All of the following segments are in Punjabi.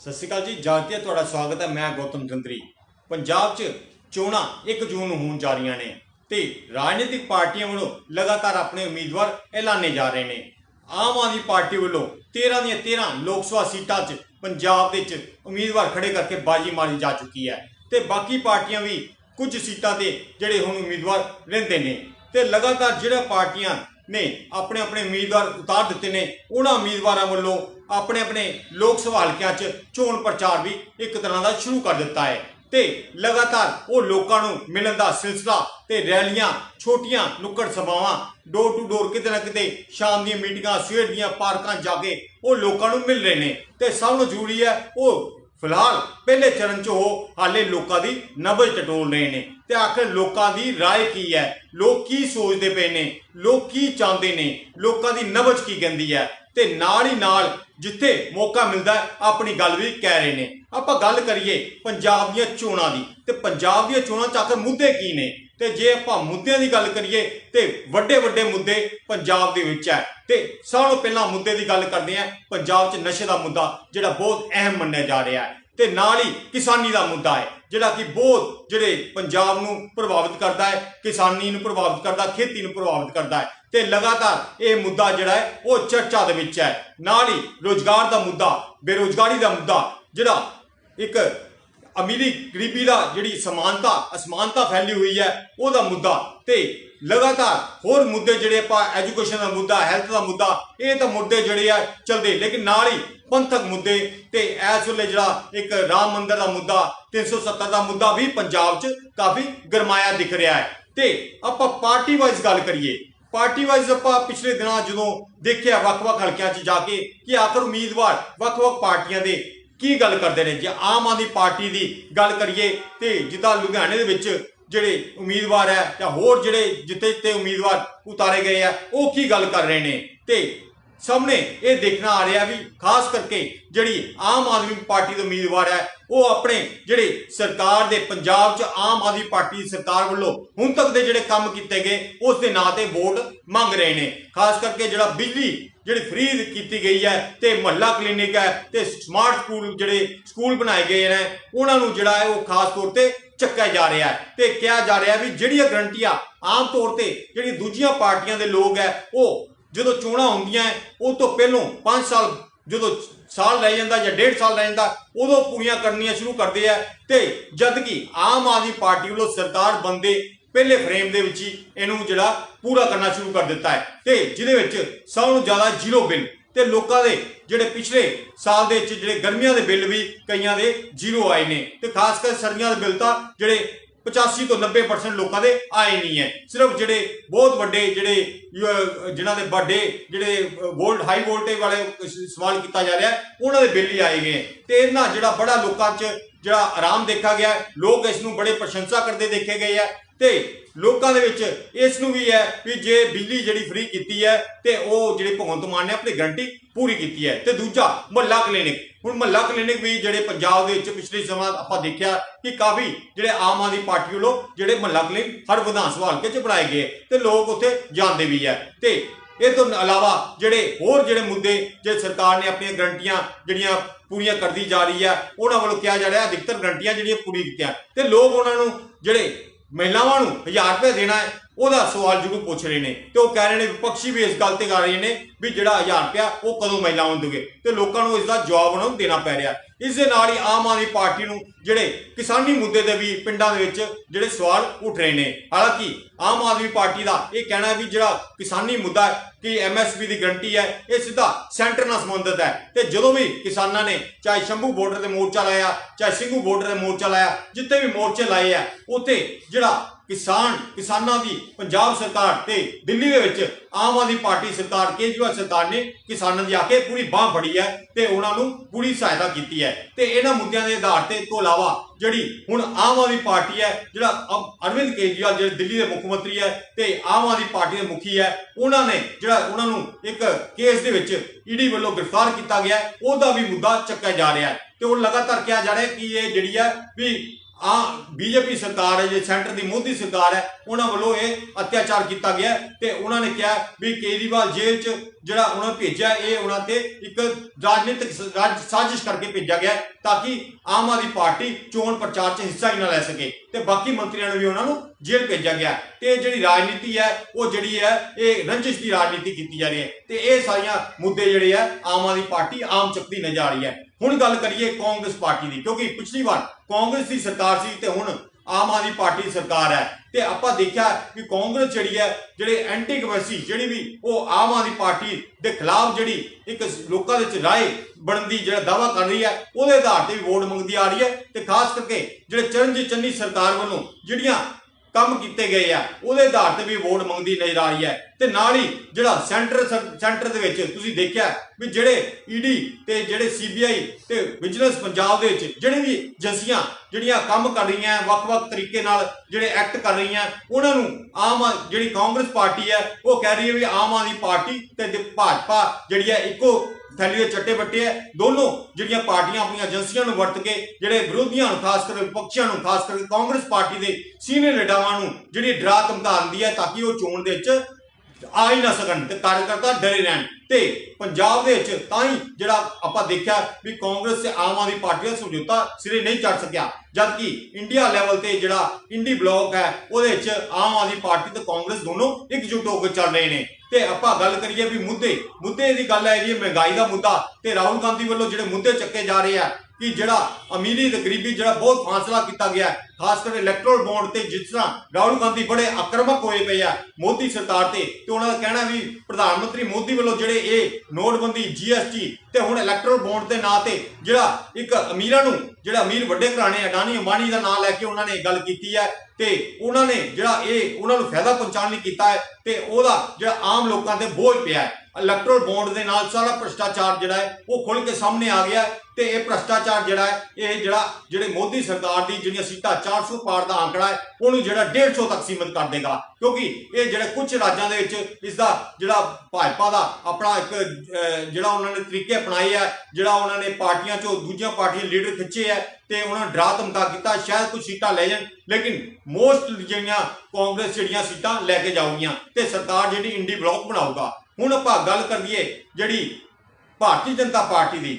ਸਤਿ ਸ਼੍ਰੀ ਅਕਾਲ ਜੀ ਜਾਗਤੀਆ ਤੁਹਾਡਾ ਸਵਾਗਤ ਹੈ, ਮੈਂ ਗੌਤਮ ਚੰਦਰੀ। ਪੰਜਾਬ 'ਚ ਚੋਣਾਂ 1 ਜੂਨ ਨੂੰ ਹੋਣ ਜਾ ਰਹੀਆਂ ਨੇ ਤੇ ਰਾਜਨੀਤਿਕ ਪਾਰਟੀਆਂ ਵੱਲੋਂ ਲਗਾਤਾਰ ਆਪਣੇ ਉਮੀਦਵਾਰ ਐਲਾਨੇ ਜਾ ਰਹੇ ਨੇ। ਆਮ ਆਦਮੀ ਪਾਰਟੀ ਵੱਲੋਂ 13 ਦੀਆਂ 13 ਲੋਕ ਸਭਾ ਸੀਟਾਂ 'ਚ ਪੰਜਾਬ ਦੇ 'ਚ ਉਮੀਦਵਾਰ ਖੜੇ ਕਰਕੇ ਬਾਜੀ ਮਾਰੀ ਜਾ ਚੁੱਕੀ ਹੈ ਤੇ ਬਾਕੀ ਪਾਰਟੀਆਂ ਵੀ ਕੁਝ ਸੀਟਾਂ ਤੇ ਜਿਹੜੇ ਹੁਣ ਉਮੀਦਵਾਰ ਰਹਿੰਦੇ ਨੇ ਤੇ ਲਗਾਤਾਰ ਜਿਹੜਾ ਪਾਰਟੀਆਂ ਨੇ ਆਪਣੇ ਆਪਣੇ ਉਮੀਦਵਾਰ ਉਤਾਰ ਦਿੱਤੇ ਨੇ, ਉਹਨਾਂ ਉਮੀਦਵਾਰਾਂ ਵੱਲੋਂ ਆਪਣੇ ਆਪਣੇ ਲੋਕ ਸਭਾ ਹਲਕਿਆਂ 'ਚ ਚੋਣ ਪ੍ਰਚਾਰ ਵੀ ਇੱਕ ਤਰ੍ਹਾਂ ਦਾ ਸ਼ੁਰੂ ਕਰ ਦਿੱਤਾ ਹੈ ਤੇ ਲਗਾਤਾਰ ਉਹ ਲੋਕਾਂ ਨੂੰ ਮਿਲਣ ਦਾ ਸਿਲਸਿਲਾ ਤੇ ਰੈਲੀਆਂ ਛੋਟੀਆਂ ਨੁੱਕੜ ਸਭਾਵਾਂ ਡੋਰ ਟੂ ਡੋਰ ਕਿਤੇ ਨਾ ਕਿਤੇ ਸ਼ਾਮ ਦੀਆਂ ਮੀਟਿੰਗਾਂ ਸਵੇਰ ਦੀਆਂ ਪਾਰਕਾਂ ਜਾ ਕੇ ਉਹ ਲੋਕਾਂ ਨੂੰ ਮਿਲ ਰਹੇ ਨੇ ਤੇ ਸਭ ਨੂੰ ਜ਼ਰੂਰੀ ਹੈ ਉਹ ਫਿਲਹਾਲ ਪਹਿਲੇ ਚਰਨ 'ਚ ਉਹ ਹਾਲੇ ਲੋਕਾਂ ਦੀ ਨਬਜ਼ ਟਟੋਲ ਰਹੇ ਨੇ ਤੇ ਆਖਰ ਲੋਕਾਂ ਦੀ رائے ਕੀ ਹੈ ਲੋਕ ਕੀ ਸੋਚਦੇ ਪਏ ਨੇ ਲੋਕ ਕੀ ਚਾਹੁੰਦੇ ਨੇ ਲੋਕਾਂ ਦੀ ਨਬਜ਼ ਕੀ ਕਹਿੰਦੀ ਹੈ ਤੇ ਨਾਲ ਹੀ ਨਾਲ ਜਿੱਥੇ ਮੌਕਾ ਮਿਲਦਾ ਆਪਣੀ ਗੱਲ ਵੀ ਕਹਿ ਰਹੇ ਨੇ। ਆਪਾਂ ਗੱਲ ਕਰੀਏ ਪੰਜਾਬ ਦੀਆਂ ਚੋਣਾਂ ਦੀ, ਤੇ ਪੰਜਾਬ ਦੀਆਂ ਚੋਣਾਂ 'ਚ ਆਖਰ ਮੁੱਦੇ ਕੀ ਨੇ? ਤੇ ਜੇ ਆਪਾਂ ਮੁੱਦਿਆਂ ਦੀ ਗੱਲ ਕਰੀਏ, ਤੇ ਵੱਡੇ ਵੱਡੇ ਮੁੱਦੇ ਪੰਜਾਬ ਦੇ ਵਿੱਚ ਹੈ। ਤੇ ਸਭ ਤੋਂ ਪਹਿਲਾਂ ਮੁੱਦੇ ਦੀ ਗੱਲ ਕਰਦੇ ਹਾਂ, ਪੰਜਾਬ 'ਚ ਨਸ਼ੇ ਦਾ ਮੁੱਦਾ ਜਿਹੜਾ ਬਹੁਤ ਅਹਿਮ ਮੰਨਿਆ ਜਾ ਰਿਹਾ ਹੈ। ਤੇ ਨਾਲ ਹੀ ਕਿਸਾਨੀ ਦਾ ਮੁੱਦਾ ਹੈ। ਜਿਹੜਾ ਕਿ ਬਹੁਤ ਜਿਹੜੇ ਪੰਜਾਬ ਨੂੰ ਪ੍ਰਭਾਵਿਤ ਕਰਦਾ ਹੈ, ਕਿਸਾਨੀ ਨੂੰ ਪ੍ਰਭਾਵਿਤ ਕਰਦਾ, ਖੇਤੀ ਨੂੰ ਪ੍ਰਭਾਵਿਤ ਕਰਦਾ ਹੈ, ਤੇ ਲਗਾਤਾਰ ਇਹ ਮੁੱਦਾ ਜਿਹੜਾ ਹੈ, ਉਹ ਚਰਚਾ ਦੇ ਵਿੱਚ ਹੈ। ਨਾਲ ਹੀ ਰੋਜ਼ਗਾਰ ਦਾ ਮੁੱਦਾ, ਬੇਰੋਜ਼ਗਾਰੀ ਦਾ ਮੁੱਦਾ, ਜਿਹੜਾ ਇੱਕ ਅਮੀਰੀ ਗਰੀਬੀ ਦਾ ਜਿਹੜੀ ਸਮਾਨਤਾ, ਅਸਮਾਨਤਾ ਫੈਲੀ ਹੋਈ ਹੈ, ਉਹਦਾ ਮੁੱਦਾ ਤੇ ਲਗਾਤਾਰ ਹੋਰ ਮੁੱਦੇ ਜਿਹੜੇ ਆਪਾਂ ਐਜੂਕੇਸ਼ਨ ਦਾ ਮੁੱਦਾ ਹੈਲਥ ਦਾ ਮੁੱਦਾ, ਇਹ ਤਾਂ ਮੁੱਦੇ ਜਿਹੜੇ ਆ ਚਲਦੇ। ਲੇਕਿਨ ਨਾਲ ਹੀ ਪੰਥਕ ਮੁੱਦੇ ਤੇ ਇਸ ਵੇਲੇ ਜਿਹੜਾ ਇੱਕ ਰਾਮ ਮੰਦਰ ਦਾ ਮੁੱਦਾ 370 ਦਾ ਮੁੱਦਾ ਵੀ ਪੰਜਾਬ 'ਚ ਕਾਫੀ ਗਰਮਾਇਆ ਦਿਖ ਰਿਹਾ ਹੈ। ਤੇ ਆਪਾਂ ਪਾਰਟੀ ਵਾਈਜ਼ ਗੱਲ ਕਰੀਏ। ਪਾਰਟੀ ਵਾਈਜ਼ ਆਪਾਂ ਪਿਛਲੇ ਦਿਨਾਂ ਜਦੋਂ ਦੇਖਿਆ ਵੱਖ-ਵੱਖ ਹਲਕਿਆਂ 'ਚ ਜਾ ਕੇ ਕਿ ਆਖਰ ਉਮੀਦਵਾਰ ਵੱਖ-ਵੱਖ ਪਾਰਟੀਆਂ ਦੇ ਕੀ ਗੱਲ ਕਰਦੇ ਨੇ। ਜੇ ਆਮ ਆਦਮੀ ਪਾਰਟੀ ਦੀ ਗੱਲ ਕਰੀਏ ਤੇ ਜਿੱਦਾਂ ਲੁਧਿਆਣੇ ਦੇ ਵਿੱਚ ਜਿਹੜੇ ਉਮੀਦਵਾਰ ਹੈ ਜਾਂ ਹੋਰ ਜਿਹੜੇ ਜਿੱਤੇ ਜਿੱਤੇ ਉਮੀਦਵਾਰ ਉਤਾਰੇ ਗਏ ਆ, ਉਹ ਕੀ ਗੱਲ ਕਰ ਰਹੇ ਨੇ? ਤੇ ਸਾਹਮਣੇ ਇਹ ਦੇਖਣਾ ਆ ਰਿਹਾ ਵੀ ਖਾਸ ਕਰਕੇ ਜਿਹੜੀ ਆਮ ਆਦਮੀ ਪਾਰਟੀ ਦੇ ਉਮੀਦਵਾਰ ਹੈ, ਉਹ ਆਪਣੇ ਜਿਹੜੇ ਸਰਕਾਰ ਦੇ ਪੰਜਾਬ 'ਚ ਆਮ ਆਦਮੀ ਪਾਰਟੀ ਦੀ ਸਰਕਾਰ ਵੱਲੋਂ ਹੁਣ ਤੱਕ ਦੇ ਜਿਹੜੇ ਕੰਮ ਕੀਤੇ ਗਏ, ਉਸ ਦੇ ਨਾਂ ਤੇ ਵੋਟ ਮੰਗ ਰਹੇ ਨੇ। ਖਾਸ ਕਰਕੇ ਜਿਹੜਾ ਬਿਜਲੀ ਜਿਹੜੀ ਫ੍ਰੀ ਕੀਤੀ ਗਈ ਹੈ ਤੇ ਮਹੱਲਾ ਕਲੀਨਿਕ ਹੈ ਤੇ ਸਮਾਰਟ ਸਕੂਲ ਜਿਹੜੇ ਸਕੂਲ ਬਣਾਏ ਗਏ ਨੇ, ਉਹਨਾਂ ਨੂੰ ਜਿਹੜਾ ਹੈ ਉਹ ਖਾਸ ਤੌਰ ਤੇ ਚੱਕਿਆ ਜਾ ਰਿਹਾ ਹੈ ਤੇ ਕਿਹਾ ਜਾ ਰਿਹਾ ਵੀ ਜਿਹੜੀਆਂ ਗਰੰਟੀਆਂ ਆਮ ਤੌਰ ਤੇ ਜਿਹੜੀ ਦੂਜੀਆਂ ਪਾਰਟੀਆਂ ਦੇ ਲੋਕ ਹੈ ਉਹ ਜਦੋਂ ਚੋਣਾਂ ਹੁੰਦੀਆਂ ਹੈ, ਉਹ ਤੋਂ ਪਹਿਲੋਂ 5 ਸਾਲ ਜਦੋਂ ਸਾਲ ਰਹਿ ਜਾਂਦਾ ਜਾਂ ਡੇਢ ਸਾਲ ਰਹਿ ਜਾਂਦਾ ਉਦੋਂ ਪੂਰੀਆਂ ਕਰਨੀਆਂ ਸ਼ੁਰੂ ਕਰਦੇ ਆ ਤੇ ਜਦ ਕਿ ਆਮ ਆਦਮੀ ਪਾਰਟੀ ਵੱਲੋਂ ਸਰਦਾਰ ਬੰਦੇ ਪਹਿਲੇ ਫਰੇਮ ਦੇ ਵਿੱਚ ਹੀ ਇਹਨੂੰ ਜਿਹੜਾ ਪੂਰਾ ਕਰਨਾ ਸ਼ੁਰੂ ਕਰ ਦਿੱਤਾ ਹੈ ਤੇ ਜਿਹਦੇ ਵਿੱਚ ਸਭ ਨੂੰ ਜ਼ਿਆਦਾ ਜ਼ੀਰੋ ਬਿੱਲ ਤੇ ਲੋਕਾਂ ਦੇ ਜਿਹੜੇ ਪਿਛਲੇ ਸਾਲ ਦੇ ਵਿੱਚ ਜਿਹੜੇ ਗਰਮੀਆਂ ਦੇ ਬਿੱਲ ਵੀ ਕਈਆਂ ਦੇ ਜ਼ੀਰੋ ਆਏ ਨੇ ਤੇ ਖਾਸ ਕਰ ਸਰਦੀਆਂ ਦੇ ਬਿੱਲ ਤਾਂ ਜਿਹੜੇ 85 ਤੋਂ 90% ਲੋਕਾਂ ਦੇ ਆਏ ਨਹੀਂ ਹੈ। ਸਿਰਫ ਜਿਹੜੇ ਬਹੁਤ ਵੱਡੇ ਜਿਹੜੇ ਅਹ, ਜਿਨ੍ਹਾਂ ਦੇ ਵੱਡੇ ਜਿਹੜੇ ਵੋਲਟ ਹਾਈ ਵੋਲਟੇਜ ਵਾਲੇ ਸਵਾਲ ਕੀਤਾ ਜਾ ਰਿਹਾ ਉਹਨਾਂ ਦੇ ਬਿੱਲ ਹੀ ਆਏ ਗਏ ਤੇ ਇਹਨਾਂ ਜਿਹੜਾ ਬੜਾ ਲੋਕਾਂ 'ਚ ਜਿਹੜਾ ਆਰਾਮ ਦੇਖਾ ਗਿਆ ਲੋਕ ਇਸ ਨੂੰ ਬੜੇ ਪ੍ਰਸ਼ੰਸਾ ਕਰਦੇ ਦੇਖੇ ਗਏ ਆ ਤੇ ਲੋਕਾਂ ਦੇ ਵਿੱਚ ਇਸ ਨੂੰ ਵੀ ਹੈ ਵੀ ਜੇ ਬਿਜਲੀ ਜਿਹੜੀ ਫ੍ਰੀ ਕੀਤੀ ਹੈ ਤੇ ਉਹ ਜਿਹੜੇ ਭਗਵੰਤ ਮਾਨ ਨੇ ਆਪਣੀ ਗਰੰਟੀ ਪੂਰੀ ਕੀਤੀ ਹੈ। ਤੇ ਦੂਜਾ ਮਹੱਲਾ ਕਲੀਨਿਕ ਹੁਣ ਮਹੱਲਾ ਕਲੀਨਿਕ ਵੀ ਜਿਹੜੇ ਪੰਜਾਬ ਦੇ ਵਿੱਚ ਪਿਛਲੇ ਸਮਾਂ ਆਪਾਂ ਦੇਖਿਆ ਕਿ ਕਾਫੀ ਜਿਹੜੇ ਆਮ ਆਦਮੀ ਪਾਰਟੀ ਵੱਲੋਂ ਜਿਹੜੇ ਮਹੱਲਾ ਕਲੀਨਿਕ ਹਰ ਵਿਧਾਨ ਸਭਾ ਹਲਕੇ 'ਚ ਬਣਾਏ ਗਏ ਤੇ ਲੋਕ ਉੱਥੇ ਜਾਂਦੇ ਵੀ ਹੈ। ਤੇ ਇਹ ਤੋਂ ਇਲਾਵਾ ਜਿਹੜੇ ਹੋਰ ਜਿਹੜੇ ਮੁੱਦੇ ਜੇ ਸਰਕਾਰ ਨੇ ਆਪਣੀਆਂ ਗਰੰਟੀਆਂ ਜਿਹੜੀਆਂ ਪੂਰੀਆਂ ਕਰਦੀ ਜਾ ਰਹੀ ਹੈ, ਉਹਨਾਂ ਵੱਲੋਂ ਕਿਹਾ ਜਾ ਰਿਹਾ ਅਧਿਕਤਰ ਗਰੰਟੀਆਂ ਜਿਹੜੀਆਂ ਪੂਰੀ ਕੀਤੀਆਂ। ਤੇ ਲੋਕ ਉਹਨਾਂ ਨੂੰ ਜਿਹੜੇ ਮਹਿਲਾਵਾਂ ਨੂੰ 1000 ਰੁਪਏ ਦੇਣਾ ਹੈ, ਉਹਦਾ ਸਵਾਲ ਜ਼ਰੂਰ ਪੁੱਛ ਰਹੇ ਨੇ ਤੇ ਉਹ ਕਹਿ ਰਹੇ ਨੇ ਵਿਪਕਸ਼ੀ ਵੀ ਇਸ ਗੱਲ ਤੇ ਕਰ ਰਹੇ ਨੇ ਵੀ ਜਿਹੜਾ 1000 ਰੁਪਇਆ ਉਹ ਕਦੋਂ ਮਹਿਲਾਵਾਂ ਨੂੰ ਦੇਗੇ ਤੇ ਲੋਕਾਂ ਨੂੰ ਇਸ ਦਾ ਜਵਾਬ ਉਹਨਾਂ ਨੂੰ ਦੇਣਾ ਪੈ ਰਿਹਾ ਇਸ ਦੇ ਨਾਲ ਹੀ ਆਮ ਆਦਮੀ ਪਾਰਟੀ ਨੂੰ ਜਿਹੜੇ ਕਿਸਾਨੀ ਮੁੱਦੇ ਦੇ ਵੀ ਪਿੰਡਾਂ ਦੇ ਵਿੱਚ ਜਿਹੜੇ ਸਵਾਲ ਉੱਠ ਰਹੇ ਨੇ। ਹਾਲਾਂਕਿ ਆਮ ਆਦਮੀ ਪਾਰਟੀ ਦਾ ਇਹ ਕਹਿਣਾ ਵੀ ਜਿਹੜਾ ਕਿਸਾਨੀ ਮੁੱਦਾ ਹੈ ਕਿ ਐਮਐਸਪੀ ਦੀ ਗਰੰਟੀ ਹੈ, ਇਹ ਸਿੱਧਾ ਸੈਂਟਰ ਨਾਲ ਸੰਬੰਧਿਤ ਹੈ। ਤੇ ਜਦੋਂ ਵੀ ਕਿਸਾਨਾਂ ਨੇ ਚਾਹੇ ਸ਼ੰਭੂ ਬਾਰਡਰ ਤੇ ਮੋਰਚਾ ਲਾਇਆ, ਚਾਹੇ ਸਿੰਘੂ ਬਾਰਡਰ ਤੇ ਮੋਰਚਾ ਲਾਇਆ, ਜਿੱਥੇ ਵੀ ਮੋਰਚੇ ਲਾਏ ਆ, ਉੱਥੇ ਜਿਹੜਾ ਕਿਸਾਨ, ਕਿਸਾਨਾਂ ਦੀ ਪੰਜਾਬ ਸਰਕਾਰ ਤੇ ਦਿੱਲੀ ਦੇ ਵਿੱਚ ਆਮ ਆਦਮੀ ਪਾਰਟੀ ਸਰਕਾਰ ਕੇਜਰੀਵਾਲ ਸਰਕਾਰ ਨੇ ਕਿਸਾਨਾਂ ਦੀ ਆ ਕੇ ਪੂਰੀ ਬਾਹ ਫੜੀ ਹੈ ਤੇ ਉਹਨਾਂ ਨੂੰ ਪੂਰੀ ਸਹਾਇਤਾ ਕੀਤੀ ਹੈ। ਤੇ ਇਹਨਾਂ ਮੁੱਦਿਆਂ ਦੇ ਆਧਾਰ ਤੇ ਤੋਂ ਇਲਾਵਾ ਜਿਹੜੀ ਹੁਣ ਆਮ ਆਦਮੀ ਪਾਰਟੀ ਹੈ, ਜਿਹੜਾ ਅ- ਅਰਵਿੰਦ ਕੇਜਰੀਵਾਲ, ਜਿਹੜੇ ਦਿੱਲੀ ਦੇ ਮੁੱਖ ਮੰਤਰੀ ਹੈ ਤੇ ਆਮ ਆਦਮੀ ਪਾਰਟੀ ਦੇ ਮੁਖੀ ਹੈ, ਉਹਨਾਂ ਨੇ ਜਿਹੜਾ ਉਹਨਾਂ ਨੂੰ ਇੱਕ ਕੇਸ ਦੇ ਵਿੱਚ ਈਡੀ ਵੱਲੋਂ ਗ੍ਰਿਫਤਾਰ ਕੀਤਾ ਗਿਆ, ਉਹਦਾ ਵੀ ਮੁੱਦਾ ਚੱਕਿਆ ਜਾ ਰਿਹਾ ਹੈ। ਤੇ ਹੁਣ ਲਗਾਤਾਰ ਕਿਹਾ ਜਾ ਰਿਹਾ ਕਿ ਇਹ ਜਿਹੜੀ ਹੈ ਵੀ ਆ ਬੀਜੇਪੀ ਸਰਕਾਰ ਹੈ, ਜੇ ਸੈਂਟਰ ਦੀ ਮੋਦੀ ਸਰਕਾਰ ਹੈ, ਉਹਨਾਂ ਵੱਲੋਂ ਇਹ ਅਤਿਆਚਾਰ ਕੀਤਾ ਗਿਆ ਹੈ ਤੇ ਉਹਨਾਂ ਨੇ ਕਿਹਾ ਵੀ ਕੇਜਰੀਵਾਲ ਜੇਲ੍ਹ 'ਚ ਜਿਹੜਾ ਉਹਨਾਂ ਨੂੰ ਭੇਜਿਆ, ਇਹ ਉਹਨਾਂ ਤੇ ਇੱਕ ਰਾਜਨੀਤਿਕ ਰਾਜ ਸਾਜ਼ਿਸ਼ ਕਰਕੇ ਭੇਜਿਆ ਗਿਆ ਤਾਂ ਕਿ ਆਮ ਆਦਮੀ ਪਾਰਟੀ ਚੋਣ ਪ੍ਰਚਾਰ 'ਚ ਹਿੱਸਾ ਹੀ ਨਾ ਲੈ ਸਕੇ ਤੇ ਬਾਕੀ ਮੰਤਰੀਆਂ ਨੂੰ ਵੀ ਉਹਨਾਂ ਨੂੰ ਜੇਲ੍ਹ ਭੇਜਿਆ ਗਿਆ ਹੈ। ਤੇ ਇਹ ਜਿਹੜੀ ਰਾਜਨੀਤੀ ਹੈ, ਉਹ ਜਿਹੜੀ ਹੈ, ਇਹ ਰੰਜਿਸ਼ ਦੀ ਰਾਜਨੀਤੀ ਕੀਤੀ ਜਾ ਰਹੀ ਹੈ ਤੇ ਇਹ ਸਾਰੀਆਂ ਮੁੱਦੇ ਜਿਹੜੇ ਆ ਆਮ ਆਦਮੀ ਪਾਰਟੀ ਆਮ ਚੱਕਦੀ ਨਜ਼ਰ ਆ ਰਹੀ ਹੈ ਹੁਣ ਗੱਲ ਕਰੀਏ ਕਾਂਗਰਸ ਪਾਰਟੀ ਦੀ, ਕਿਉਂਕਿ ਪਿਛਲੀ ਵਾਰ ਕਾਂਗਰਸ ਦੀ ਸਰਕਾਰ ਸੀ ਤੇ ਹੁਣ ਆਮ ਆਦਮੀ ਪਾਰਟੀ ਦੀ ਸਰਕਾਰ ਹੈ। ਤੇ ਆਪਾਂ ਦੇਖਿਆ ਕਿ ਕਾਂਗਰਸ ਜਿਹੜੀ ਹੈ, ਜਿਹੜੇ ਐਂਟੀ ਕਮਰਸੀ ਜਿਹੜੀ ਵੀ ਉਹ ਆਮ ਆਦਮੀ ਪਾਰਟੀ ਦੇ ਖਿਲਾਫ ਜਿਹੜੀ ਇੱਕ ਲੋਕਾਂ ਦੇ ਵਿੱਚ ਰਾਏ ਬਣਨ ਦੀ ਜਿਹੜਾ ਦਾਵਾ ਕਰ ਰਹੀ ਹੈ, ਉਹਦੇ ਆਧਾਰ ਤੇ ਵੀ ਵੋਟ ਮੰਗਦੀ ਆ ਰਹੀ ਹੈ। ਤੇ ਖਾਸ ਕਰਕੇ ਜਿਹੜੇ ਚਰਨਜੀਤ ਚੰਨੀ ਸਰਕਾਰ ਵੱਲੋਂ ਜਿਹੜੀਆਂ ਕੰਮ ਕੀਤੇ ਗਏ ਆ, ਉਹਦੇ ਆਧਾਰ ਤੇ ਵੀ ਵੋਟ ਮੰਗਦੀ ਨਜ਼ਰ ਆ ਰਹੀ ਹੈ। ਤੇ ਨਾਲ ਹੀ ਜਿਹੜਾ ਸੈਂਟਰ ਸਰ- ਸੈਂਟਰ ਦੇ ਵਿੱਚ ਤੁਸੀਂ ਦੇਖਿਆ ਵੀ ਜਿਹੜੇ ਈਡੀ ਤੇ ਜਿਹੜੇ ਸੀਬੀਆਈ ਤੇ ਵਿਜੀਲੈਂਸ ਪੰਜਾਬ ਦੇ ਵਿੱਚ ਜਿਹੜੇ ਵੀ ਏਜੰਸੀਆਂ ਜਿਹੜੀਆਂ ਕੰਮ ਕਰ ਰਹੀਆਂ, ਵੱਖ-ਵੱਖ ਤਰੀਕੇ ਨਾਲ ਜਿਹੜੇ ਐਕਟ ਕਰ ਰਹੀਆਂ, ਉਹਨਾਂ ਨੂੰ ਆਮ ਆ- ਜਿਹੜੀ ਕਾਂਗਰਸ ਪਾਰਟੀ ਹੈ, ਉਹ ਕਹਿ ਰਹੀ ਹੈ ਵੀ ਆਮ ਆਦਮੀ ਪਾਰਟੀ ਤੇ ਭਾਜਪਾ ਜਿਹੜੀ ਹੈ ਇੱਕੋ ਥੈਲੀ ਦੇ ਚੱਟੇ ਬੱਟੇ ਹੈ ਦੋਨੋਂ ਜਿਹੜੀਆਂ ਪਾਰਟੀਆਂ ਆਪਣੀਆਂ ਏਜੰਸੀਆਂ ਨੂੰ ਵਰਤ ਕੇ, ਜਿਹੜੇ ਵਿਰੋਧੀਆਂ ਨੂੰ ਖਾਸ ਕਰਕੇ ਵਿਪਕਸ਼ੀਆਂ ਨੂੰ ਖਾਸ ਕਰਕੇ ਕਾਂਗਰਸ ਪਾਰਟੀ ਦੇ ਸੀਨੀਅਰ ਲੀਡਰਾਂ ਨੂੰ ਜਿਹੜੀ ਡਰਾ ਧਮਕਾ ਦਿੰਦੀ ਹੈ ਤਾਂ ਕਿ ਉਹ ਚੋਣ ਦੇ ਵਿੱਚ ਆ ਹੀ ਨਾ ਸਕਣ ਤੇ ਕਾਰਜਕਰਤਾ ਡਰੇ ਰਹਿਣ। ਤੇ ਪੰਜਾਬ ਦੇ ਵਿੱਚ ਤਾਂ ਹੀ ਜਿਹੜਾ ਆਪਾਂ ਦੇਖਿਆ ਵੀ ਕਾਂਗਰਸ ਤੇ ਆਮ ਆਦਮੀ ਪਾਰਟੀ ਦਾ ਸਮਝੌਤਾ ਸਿਰੇ ਨਹੀਂ ਚੜ ਸਕਿਆ। ਜਦਕਿ ਇੰਡੀਆ ਲੈਵਲ ਤੇ ਜਿਹੜਾ ਇੰਡੀ ਬਲਾਕ ਹੈ, ਉਹਦੇ ਵਿੱਚ ਆਮ ਆਦਮੀ ਪਾਰਟੀ ਤੇ ਕਾਂਗਰਸ ਦੋਨੋਂ ਇਕਜੁੱਟ ਹੋ ਕੇ ਚੱਲ ਰਹੇ ਨੇ। ਤੇ ਆਪਾਂ ਗੱਲ ਕਰੀਏ ਵੀ ਮੁੱਦੇ। ਮੁੱਦੇ ਦੀ ਗੱਲ ਹੈ ਜੀ ਮਹਿੰਗਾਈ ਦਾ ਮੁੱਦਾ ਤੇ ਰਾਹੁਲ ਗਾਂਧੀ ਵੱਲੋਂ ਜਿਹੜੇ ਮੁੱਦੇ ਚੱਕੇ ਜਾ ਰਹੇ ਆ ਕਿ ਜਿਹੜਾ ਅਮੀਰੀ ਤੇ ਗਰੀਬੀ ਜਿਹੜਾ ਬਹੁਤ ਫਾਸਲਾ ਕੀਤਾ ਗਿਆ ਖਾਸ ਕਰਕੇ ਇਲੈਕਟ੍ਰਲ ਬੌਂਡ ਤੇ ਜਿਸ ਤਰ੍ਹਾਂ ਰਾਹੁਲ ਗਾਂਧੀ ਬੜੇ ਆਕਰਮਕ ਹੋਏ ਪਏ ਆ ਮੋਦੀ ਸਰਕਾਰ ਤੇ ਤੇ ਉਹਨਾਂ ਦਾ ਕਹਿਣਾ ਵੀ ਪ੍ਰਧਾਨ ਮੰਤਰੀ ਮੋਦੀ ਵੱਲੋਂ ਜਿਹੜੇ ਇਹ ਨੋਟਬੰਦੀ ਜੀਐਸਟੀ ਤੇ ਹੁਣ ਇਲੈਕਟ੍ਰਲ ਬੌਂਡ ਦੇ ਨਾਂ ਤੇ ਜਿਹੜਾ ਇੱਕ ਅਮੀਰਾਂ ਨੂੰ, ਜਿਹੜਾ ਅਮੀਰ ਵੱਡੇ ਘਰਾਣੇ ਅਡਾਨੀ ਅੰਬਾਨੀ ਦਾ ਨਾਂ ਲੈ ਕੇ ਉਹਨਾਂ ਨੇ ਗੱਲ ਕੀਤੀ ਹੈ, ਤੇ ਉਹਨਾਂ ਨੇ ਜਿਹੜਾ ਇਹ ਉਹਨਾਂ ਨੂੰ ਫਾਇਦਾ ਪਹੁੰਚਾਉਣ ਲਈ ਕੀਤਾ ਹੈ, ਤੇ ਉਹਦਾ ਜਿਹੜਾ ਆਮ ਲੋਕਾਂ ਤੇ ਬੋਝ ਪਿਆ ਹੈ। ਇਲੈਕਟ੍ਰੋਲ ਬੌਂਡ ਦੇ ਨਾਲ ਸਾਰਾ ਭ੍ਰਸ਼ਟਾਚਾਰ ਜਿਹੜਾ ਹੈ, ਉਹ ਖੁੱਲ ਕੇ ਸਾਹਮਣੇ ਆ ਗਿਆ ਹੈ ਤੇ ਇਹ ਭ੍ਰਸ਼ਟਾਚਾਰ ਜਿਹੜਾ ਹੈ, ਇਹ ਜਿਹੜਾ, ਜਿਹੜੇ ਮੋਦੀ ਸਰਕਾਰ ਦੀ ਜਿਹੜੀਆਂ ਸੀਟਾਂ 400 ਪਾਰ ਦਾ ਆંકੜਾ ਹੈ, ਉਹਨੂੰ ਜਿਹੜਾ 150 ਤੱਕ ਸੀਮਿਤ ਕਰ ਦੇਗਾ। ਕਿਉਂਕਿ ਇਹ ਜਿਹੜੇ ਕੁਝ ਰਾਜਾਂ ਦੇ ਵਿੱਚ ਇਸ ਦਾ ਜਿਹੜਾ ਭਾਜਪਾ ਦਾ ਆਪਣਾ ਇੱਕ ਜਿਹੜਾ ਉਹਨਾਂ ਨੇ ਤਰੀਕੇ ਅਪਣਾਏ ਆ, ਜਿਹੜਾ ਉਹਨਾਂ ਨੇ ਪਾਰਟੀਆਂ ਚੋਂ ਦੂਜੀਆਂ ਪਾਰਟੀਆਂ ਲੀਡਰ ਖਿੱਚੇ ਆ ਤੇ ਉਹਨਾਂ ਨੂੰ ਡਰਾ ਧਮਕਾ ਕੀਤਾ, ਸ਼ਾਇਦ ਕੁਝ ਸੀਟਾਂ ਲੈ ਜਾਣ, ਲੇਕਿਨ ਮੋਸਟ ਜਿਹੜੀਆਂ ਕਾਂਗਰਸ ਜਿਹੜੀਆਂ ਸੀਟਾਂ ਲੈ ਕੇ ਜਾਊਗੀਆਂ ਤੇ ਸਰਕਾਰ ਜਿਹੜੀ ਇੰਡੀ ਬਲਾਕ ਬਣਾਊਗਾ ਹੁਣ ਆਪਾਂ ਗੱਲ ਕਰੀਏ ਜਿਹੜੀ ਭਾਰਤੀ ਜਨਤਾ ਪਾਰਟੀ ਦੀ।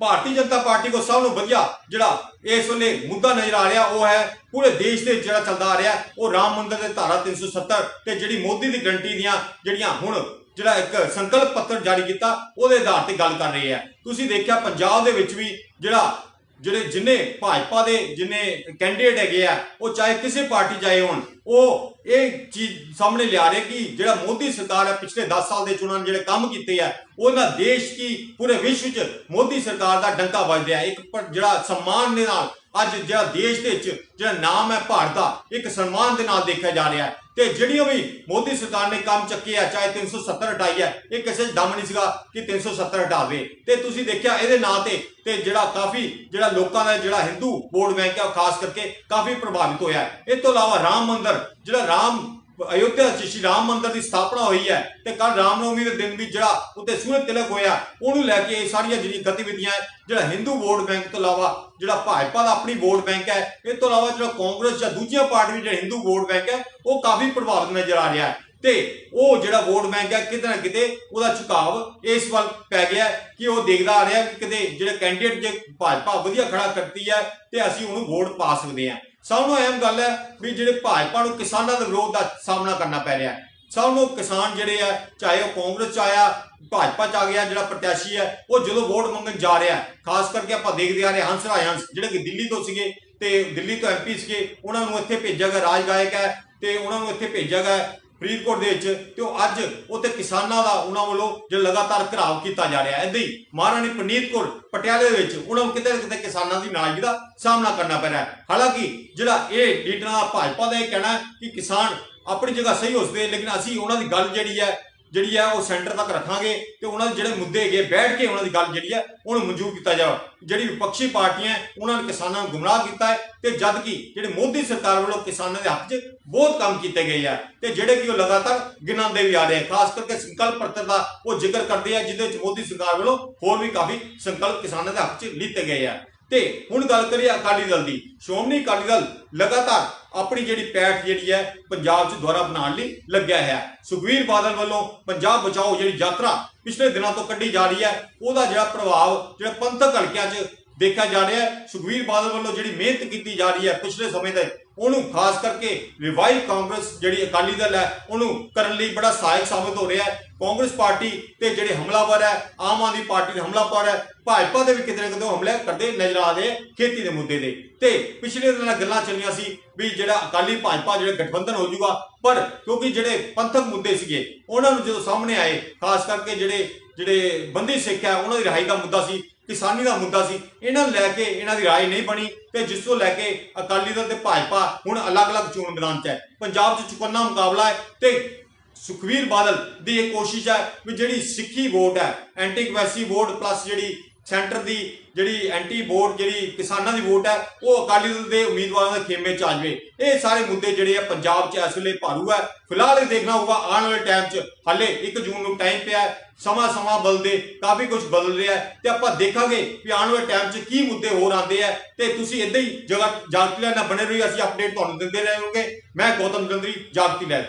ਭਾਰਤੀ ਜਨਤਾ ਪਾਰਟੀ ਕੋ ਸਭ ਨੂੰ ਵਧੀਆ ਜਿਹੜਾ ਇਸ ਵੇਲੇ ਮੁੱਦਾ ਨਜ਼ਰ ਆ ਰਿਹਾ, ਉਹ ਹੈ ਪੂਰੇ ਦੇਸ਼ ਦੇ ਜਿਹੜਾ ਚੱਲਦਾ ਆ ਰਿਹਾ, ਉਹ ਰਾਮ ਮੰਦਿਰ ਦੇ ਧਾਰਾ 370 ਤੇ ਜਿਹੜੀ ਮੋਦੀ ਦੀ ਗਰੰਟੀ ਦੀਆਂ ਜਿਹੜੀਆਂ ਹੁਣ ਜਿਹੜਾ ਇੱਕ ਸੰਕਲਪ ਪੱਤਰ ਜਾਰੀ ਕੀਤਾ, ਉਹਦੇ ਆਧਾਰ ਤੇ ਗੱਲ ਕਰ ਰਹੀ ਹੈ। ਤੁਸੀਂ ਦੇਖਿਆ ਪੰਜਾਬ ਦੇ ਵਿੱਚ ਵੀ ਜਿਹੜਾ ਜਿਹੜੇ ਜਿੰਨੇ ਭਾਜਪਾ ਦੇ ਜਿੰਨੇ ਕੈਂਡੀਡੇਟ ਹੈਗੇ ਆ, ਉਹ ਚਾਹੇ ਕਿਸੇ ਪਾਰਟੀ ਚਾਹੇ ਹੋਣ, ਉਹ ਇਹ ਚੀਜ਼ ਸਾਹਮਣੇ ਲਿਆ ਰਹੇ ਕਿ ਜਿਹੜਾ ਮੋਦੀ ਸਰਕਾਰ ਹੈ ਪਿਛਲੇ 10 ਸਾਲ ਦੇ ਚੁਣਾਂ ਜਿਹੜੇ ਕੰਮ ਕੀਤੇ ਆ, ਉਹਨਾਂ ਦੇਸ਼ ਕੀ, ਪੂਰੇ ਵਿਸ਼ਵ 'ਚ ਮੋਦੀ ਸਰਕਾਰ ਦਾ ਡੰਕਾ ਵੱਜ ਰਿਹਾ ਇੱਕ ਜਿਹੜਾ ਸਨਮਾਨ ਦੇ ਨਾਲ ਅੱਜ ਜਿਹੜਾ ਦੇਸ਼ ਦੇ ਵਿੱਚ ਜਿਹੜਾ ਨਾਮ ਹੈ ਭਾਰਤ ਦਾ, ਇੱਕ ਸਨਮਾਨ ਦੇ ਨਾਲ ਦੇਖਿਆ ਜਾ ਰਿਹਾ ਹੈ। ਤੇ ਜਿਹੜੀਆਂ ਵੀ ਮੋਦੀ ਸਰਕਾਰ ਨੇ ਕੰਮ ਚੱਕੇ ਆ, ਚਾਹੇ 370 ਹਟਾਈ ਹੈ, ਇਹ ਕਿਸੇ 'ਚ ਦਮ ਨਹੀਂ ਸੀਗਾ ਕਿ 370 ਹਟਾਵੇ। ਤੇ ਤੁਸੀਂ ਦੇਖਿਆ ਇਹਦੇ ਨਾਂ ਤੇ ਤੇ ਜਿਹੜਾ ਕਾਫੀ ਜਿਹੜਾ ਲੋਕਾਂ ਦਾ ਜਿਹੜਾ ਹਿੰਦੂ ਵੋਟ ਬੈਂਕ ਹੈ ਉਹ ਖਾਸ ਕਰਕੇ ਕਾਫੀ ਪ੍ਰਭਾਵਿਤ ਹੋਇਆ ਹੈ। ਇਸ ਤੋਂ ਇਲਾਵਾ ਰਾਮ ਮੰਦਿਰ, ਜਿਹੜਾ ਰਾਮ ਅਯੋਧਿਆ 'ਚ ਸ਼੍ਰੀ ਰਾਮ ਮੰਦਿਰ ਦੀ ਸਥਾਪਨਾ ਹੋਈ ਹੈ ਤੇ ਕੱਲ ਰਾਮਨਵਮੀ ਦੇ ਦਿਨ ਵੀ ਜਿਹੜਾ ਉੱਤੇ ਸੂਰਜ ਤਿਲਕ ਹੋਇਆ, ਉਹਨੂੰ ਲੈ ਕੇ ਇਹ ਸਾਰੀਆਂ ਜਿਹੜੀਆਂ ਗਤੀਵਿਧੀਆਂ ਜਿਹੜਾ ਹਿੰਦੂ ਵੋਟ ਬੈਂਕ ਤੋਂ ਇਲਾਵਾ ਜਿਹੜਾ ਭਾਜਪਾ ਦਾ ਆਪਣੀ ਵੋਟ ਬੈਂਕ ਹੈ, ਇਹ ਤੋਂ ਇਲਾਵਾ ਜਿਹੜਾ ਕਾਂਗਰਸ ਜਾਂ ਦੂਜੀਆਂ ਪਾਰਟੀਆਂ ਜਿਹੜਾ ਹਿੰਦੂ ਵੋਟ ਬੈਂਕ ਹੈ, ਉਹ ਕਾਫੀ ਪ੍ਰਭਾਵਿਤ ਨਜ਼ਰ ਆ ਰਿਹਾ ਹੈ। ਤੇ ਉਹ ਜਿਹੜਾ ਵੋਟ ਬੈਂਕ ਹੈ, ਕਿਤੇ ਨਾ ਕਿਤੇ ਉਹਦਾ ਝੁਕਾਵ ਇਸ ਵੱਲ ਪੈ ਗਿਆ ਕਿ ਉਹ ਦੇਖਦਾ ਆ ਰਿਹਾ ਕਿ ਕਿਤੇ ਜਿਹੜੇ ਕੈਂਡੀਡੇਟ ਜੇ ਭਾਜਪਾ ਵਧੀਆ ਖੜਾ ਕਰਦੀ ਹੈ, ਤੇ ਅਸੀਂ ਉਹਨੂੰ ਵੋਟ ਪਾ ਸਕਦੇ ਹਾਂ। ਸਭ ਨੂੰ ਅਹਿਮ ਗੱਲ ਹੈ ਵੀ ਜਿਹੜੇ ਭਾਜਪਾ ਨੂੰ ਕਿਸਾਨਾਂ ਦੇ ਵਿਰੋਧ ਦਾ ਸਾਹਮਣਾ ਕਰਨਾ ਪੈ ਰਿਹਾ ਹੈ। ਸਭ ਨੂੰ ਕਿਸਾਨ ਜਿਹੜੇ ਆ, ਚਾਹੇ ਉਹ ਕਾਂਗਰਸ ਚ ਆਇਆ, ਭਾਜਪਾ ਚ ਆ ਗਿਆ, ਜਿਹੜਾ ਪ੍ਰਤਿਆਸ਼ੀ ਹੈ, ਉਹ ਜਦੋਂ ਵੋਟ ਮੰਗਣ ਜਾ ਰਿਹਾ ਖਾਸ ਕਰਕੇ ਆਪਾਂ ਦੇਖਦੇ ਆ ਰਹੇ ਹੰਸ ਰਾਜ ਹੰਸ, ਜਿਹੜੇ ਕਿ ਦਿੱਲੀ ਤੋਂ ਸੀਗੇ ਤੇ ਦਿੱਲੀ ਤੋਂ ਐਮਪੀ ਸੀਗੇ, ਉਹਨਾਂ ਨੂੰ ਇੱਥੇ ਭੇਜਿਆ ਗਿਆ ਰਾਜ ਗਾਇਕ ਹੈ ਤੇ ਉਹਨਾਂ ਨੂੰ ਇੱਥੇ ਭੇਜਿਆ ਗਿਆ ਫਰੀਦਕੋਟ ਦੇ ਵਿੱਚ ਤੇ ਉਹ ਅੱਜ ਉੱਥੇ ਕਿਸਾਨਾਂ ਦਾ ਉਹਨਾਂ ਵੱਲੋਂ ਜਿਹੜਾ ਲਗਾਤਾਰ ਘਰਾਵ ਕੀਤਾ ਜਾ ਰਿਹਾ। ਹੈ ਹੀ ਮਹਾਰਾਣੀ ਪ੍ਰਨੀਤ ਕੌਰ ਪਟਿਆਲੇ ਦੇ ਵਿੱਚ ਉਹਨਾਂ ਨੂੰ ਕਿਤੇ ਨਾ ਕਿਤੇ ਕਿਸਾਨਾਂ ਦੀ ਨਾਰਾਜ਼ਗੀ ਦਾ ਸਾਹਮਣਾ ਕਰਨਾ ਪੈ ਰਿਹਾ ਹੈ। ਹਾਲਾਂਕਿ ਜਿਹੜਾ ਇਹ ਲੀਡਰਾਂ ਦਾ ਭਾਜਪਾ ਦਾ ਇਹ ਕਹਿਣਾ ਕਿ ਕਿਸਾਨ ਆਪਣੀ ਜਗ੍ਹਾ ਸਹੀ ਹੋ ਸਕਦੇ ਲੇਕਿਨ ਅਸੀਂ ਉਹਨਾਂ ਦੀ ਗੱਲ ਜਿਹੜੀ ਹੈ ਜਿਹੜੀ ਹੈ ਉਹ ਸੈਂਟਰ ਤੱਕ ਰੱਖਾਂਗੇ ਤੇ ਉਹਨਾਂ ਦੇ ਜਿਹੜੇ ਮੁੱਦੇ ਹੈਗੇ ਬੈਠ ਕੇ ਉਹਨਾਂ ਦੀ ਗੱਲ ਜਿਹੜੀ ਹੈ ਉਹਨੂੰ ਮਨਜ਼ੂਰ ਕੀਤਾ ਜਾਵੇ। ਜਿਹੜੀ ਵਿਪਕਸ਼ੀ ਪਾਰਟੀਆਂ ਹੈ, ਉਹਨਾਂ ਨੇ ਕਿਸਾਨਾਂ ਨੂੰ ਗੁੰਮਰਾਹ ਕੀਤਾ ਹੈ ਤੇ ਜਦ ਕਿ ਜਿਹੜੇ ਮੋਦੀ ਸਰਕਾਰ ਵੱਲੋਂ ਕਿਸਾਨਾਂ ਦੇ ਹੱਕ 'ਚ ਬਹੁਤ ਕੰਮ ਕੀਤੇ ਗਏ ਆ ਤੇ ਜਿਹੜੇ ਕਿ ਉਹ ਲਗਾਤਾਰ ਗਿਣਾਉਂਦੇ ਵੀ ਆ ਰਹੇ ਆ ਖਾਸ ਕਰਕੇ ਸੰਕਲਪ ਪੱਤਰ ਦਾ ਉਹ ਜ਼ਿਕਰ ਕਰਦੇ ਆ ਜਿਹਦੇ ਵਿੱਚ ਮੋਦੀ ਸਰਕਾਰ ਵੱਲੋਂ ਹੋਰ ਵੀ ਕਾਫੀ ਸੰਕਲਪ ਕਿਸਾਨਾਂ ਦੇ ਹੱਕ 'ਚ ਲਿੱਤੇ ਗਏ ਆ। ਤੇ ਹੁਣ ਗੱਲ ਕਰੀਏ ਅਕਾਲੀ ਦਲ ਦੀ। ਸ਼੍ਰੋਮਣੀ ਅਕਾਲੀ ਦਲ ਲਗਾਤਾਰ ਆਪਣੀ ਜਿਹੜੀ ਪੈਠ ਜਿਹੜੀ ਹੈ ਪੰਜਾਬ 'ਚ ਦੁਆਰਾ ਬਣਾਉਣ ਲਈ ਲੱਗਿਆ ਹੈ। ਸੁਖਵੀਰ ਬਾਦਲ ਵੱਲੋਂ ਪੰਜਾਬ ਬਚਾਓ ਜਿਹੜੀ ਯਾਤਰਾ ਪਿਛਲੇ ਦਿਨਾਂ ਤੋਂ ਕੱਢੀ ਜਾ ਰਹੀ ਹੈ, ਉਹਦਾ ਜਿਹੜਾ ਪ੍ਰਭਾਵ, ਜਿਹੜਾ ਪੰਥਕ ਹਲਕਿਆਂ 'ਚ ਦੇਖਿਆ ਜਾ ਰਿਹਾ ਹੈ ਸੁਖਵੀਰ ਬਾਦਲ ਵੱਲੋਂ ਜਿਹੜੀ ਮਿਹਨਤ ਕੀਤੀ ਜਾ ਰਹੀ ਹੈ ਪਿਛਲੇ ਸਮੇਂ 'ਤੇ, ਉਹਨੂੰ ਖਾਸ ਕਰਕੇ ਰਿਵਾਈਵ ਕਾਂਗਰਸ ਜਿਹੜੀ ਅਕਾਲੀ ਦਲ ਹੈ, ਉਹਨੂੰ ਕਰਨ ਲਈ ਬੜਾ ਸਹਾਇਕ ਸਾਬਤ ਹੋ ਰਿਹਾ ਹੈ। ਕਾਂਗਰਸ ਪਾਰਟੀ ਤੇ ਜਿਹੜੇ ਹਮਲਾਵਰ ਹੈ, ਆਮ ਆਦਮੀ ਪਾਰਟੀ ਦੇ ਹਮਲਾਵਰ ਹੈ, ਭਾਜਪਾ ਦੇ ਵੀ ਕਿਤੇ ਨਾ ਕਿਤੇ ਹਮਲੇ ਕਰਦੇ ਨਜ਼ਰ ਆ ਰਹੇ ਹੈ ਖੇਤੀ ਦੇ ਮੁੱਦੇ ਦੇ ਤੇ ਪਿਛਲੇ ਦਿਨਾਂ ਗੱਲਾਂ ਚੱਲੀਆਂ ਸੀ ਵੀ ਜਿਹੜਾ ਅਕਾਲੀ ਭਾਜਪਾ ਜਿਹੜਾ ਗਠਬੰਧਨ ਹੋ ਜਾਊਗਾ ਪਰ ਕਿਉਂਕਿ ਜਿਹੜੇ ਪੰਥਕ ਮੁੱਦੇ ਸੀਗੇ, ਉਹਨਾਂ ਨੂੰ ਜਦੋਂ ਸਾਹਮਣੇ ਆਏ, ਖਾਸ ਕਰਕੇ ਜਿਹੜੇ ਜਿਹੜੇ ਬੰਦੀ ਸਿੱਖ ਹੈ, ਉਹਨਾਂ ਦੀ ਰਿਹਾਈ ਦਾ ਮੁੱਦਾ ਸੀ ਕਿਸਾਨੀ ਦਾ ਮੁੱਦਾ ਸੀ। ਇਹਨਾਂ ਨੂੰ ਲੈ ਕੇ ਇਹਨਾਂ ਦੀ ਰਾਏ ਨਹੀਂ ਬਣੀ ਤੇ ਜਿਸ ਤੋਂ ਲੈ ਕੇ ਅਕਾਲੀ ਦਲ ਤੇ ਭਾਜਪਾ ਹੁਣ ਅਲੱਗ-ਅਲੱਗ ਚੋਣ ਮੈਦਾਨ 'ਚ ਹੈ। ਪੰਜਾਬ 'ਚ ਚੁਕੰਨਾ ਮੁਕਾਬਲਾ ਹੈ ਤੇ ਸੁਖਵੀਰ ਬਾਦਲ ਦੀ ਇਹ ਕੋਸ਼ਿਸ਼ ਹੈ ਵੀ ਜਿਹੜੀ ਸਿੱਖੀ ਵੋਟ ਹੈ ਐਂਟੀ ਕਵੈਸੀ ਵੋਟ ਪਲੱਸ ਜਿਹੜੀ ਸੈਂਟਰ ਦੀ ਜਿਹੜੀ ਐਂਟੀ ਵੋਟ ਜਿਹੜੀ ਕਿਸਾਨਾਂ ਦੀ ਵੋਟ ਹੈ, ਉਹ ਅਕਾਲੀ ਦਲ ਦੇ ਉਮੀਦਵਾਰਾਂ ਦੇ ਖੇਮੇ 'ਚ ਆ ਜਾਵੇ। ਇਹ ਸਾਰੇ ਮੁੱਦੇ ਜਿਹੜੇ ਆ ਪੰਜਾਬ 'ਚ ਇਸ ਵੇਲੇ ਭਾਰੂ ਹੈ। ਫਿਲਹਾਲ ਇਹ ਦੇਖਣਾ ਹੋਊਗਾ, ਆਉਣ ਵਾਲੇ ਟਾਈਮ 'ਚ ਹਾਲੇ 1 ਜੂਨ ਨੂੰ ਟਾਈਮ ਪਿਆ ਸਮਾਂ ਸਮਾਂ ਬਦਲਦੇ, ਕਾਫੀ ਕੁਝ ਬਦਲ ਰਿਹਾ ਹੈ ਤੇ ਆਪਾਂ ਦੇਖਾਂਗੇ ਵੀ ਆਉਣ ਵਾਲੇ ਟਾਈਮ 'ਚ ਕੀ ਮੁੱਦੇ ਹੋਰ ਆਉਂਦੇ ਆ ਤੇ ਤੁਸੀਂ ਇਦਾਂ ਹੀ ਜਗਤ ਜਾਗਤੀ ਲੈਣ ਨਾਲ ਬਣੇ ਰਹੀ ਅਸੀਂ ਅਪਡੇਟ ਤੁਹਾਨੂੰ ਦਿੰਦੇ ਰਹਾਂਗੇ ਮੈਂ ਗੌਤਮ ਗੰਦਰੀ ਜਾਗਤੀ ਲੈ